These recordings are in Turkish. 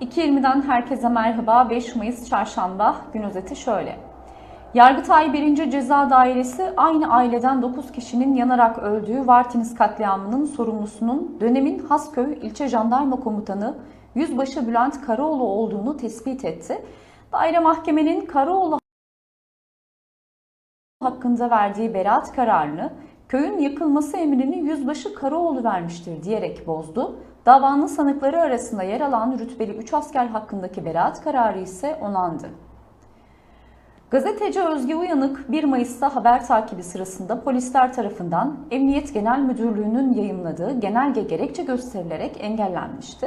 2.20'den herkese merhaba. 5 Mayıs Çarşamba gün özeti şöyle. Yargıtay 1. Ceza Dairesi aynı aileden 9 kişinin yanarak öldüğü Vartiniz katliamının sorumlusunun dönemin Hasköy İlçe Jandarma Komutanı Yüzbaşı Bülent Karaoğlu olduğunu tespit etti. Daire mahkemenin Karaoğlu hakkında verdiği beraat kararını köyün yıkılması emrini Yüzbaşı Karaoğlu vermiştir diyerek bozdu. Davanın sanıkları arasında yer alan rütbeli 3 asker hakkındaki beraat kararı ise onandı. Gazeteci Özge Uyanık 1 Mayıs'ta haber takibi sırasında polisler tarafından Emniyet Genel Müdürlüğü'nün yayımladığı genelge gerekçe gösterilerek engellenmişti.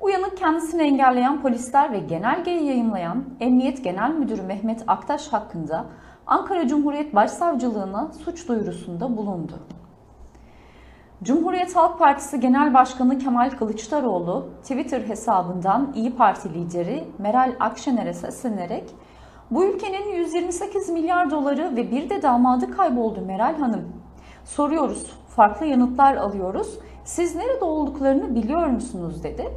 Uyanık kendisini engelleyen polisler ve genelgeyi yayımlayan Emniyet Genel Müdürü Mehmet Aktaş hakkında Ankara Cumhuriyet Başsavcılığına suç duyurusunda bulundu. Cumhuriyet Halk Partisi Genel Başkanı Kemal Kılıçdaroğlu Twitter hesabından İyi Parti lideri Meral Akşener'e seslenerek bu ülkenin 128 milyar doları ve bir de damadı kayboldu Meral Hanım. Soruyoruz, farklı yanıtlar alıyoruz. Siz nerede olduklarını biliyor musunuz dedi.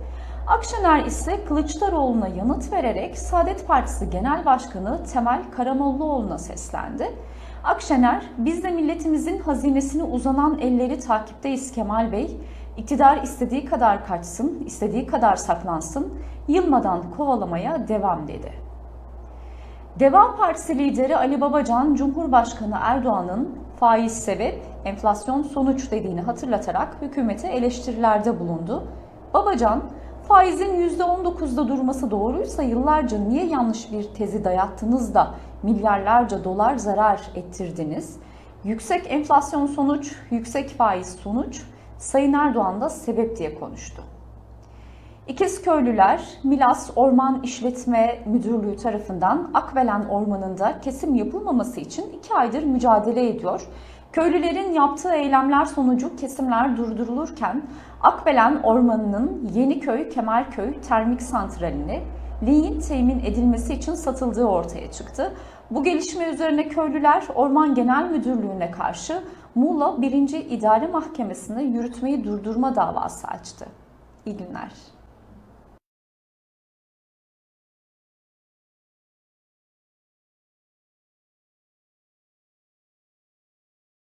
Akşener ise Kılıçdaroğlu'na yanıt vererek Saadet Partisi Genel Başkanı Temel Karamollaoğlu'na seslendi. Akşener, biz de milletimizin hazinesine uzanan elleri takipteyiz Kemal Bey. İktidar istediği kadar kaçsın, istediği kadar saklansın, yılmadan kovalamaya devam dedi. Deva Partisi lideri Ali Babacan, Cumhurbaşkanı Erdoğan'ın faiz sebep, enflasyon sonuç dediğini hatırlatarak hükümete eleştirilerde bulundu. Babacan, faizin %19'da durması doğruysa yıllarca niye yanlış bir tezi dayattınız da milyarlarca dolar zarar ettirdiniz? Yüksek enflasyon sonuç, yüksek faiz sonuç, Sayın Erdoğan da sebep diye konuştu. İkizköylüler Milas Orman İşletme Müdürlüğü tarafından Akbelen Ormanı'nda kesim yapılmaması için iki aydır mücadele ediyor. Köylülerin yaptığı eylemler sonucu kesimler durdurulurken Akbelen Ormanı'nın Yeniköy Kemalköy Termik Santrali'ni liyin temin edilmesi için satıldığı ortaya çıktı. Bu gelişme üzerine köylüler Orman Genel Müdürlüğü'ne karşı Muğla 1. İdare Mahkemesi'ne yürütmeyi durdurma davası açtı. İyi günler.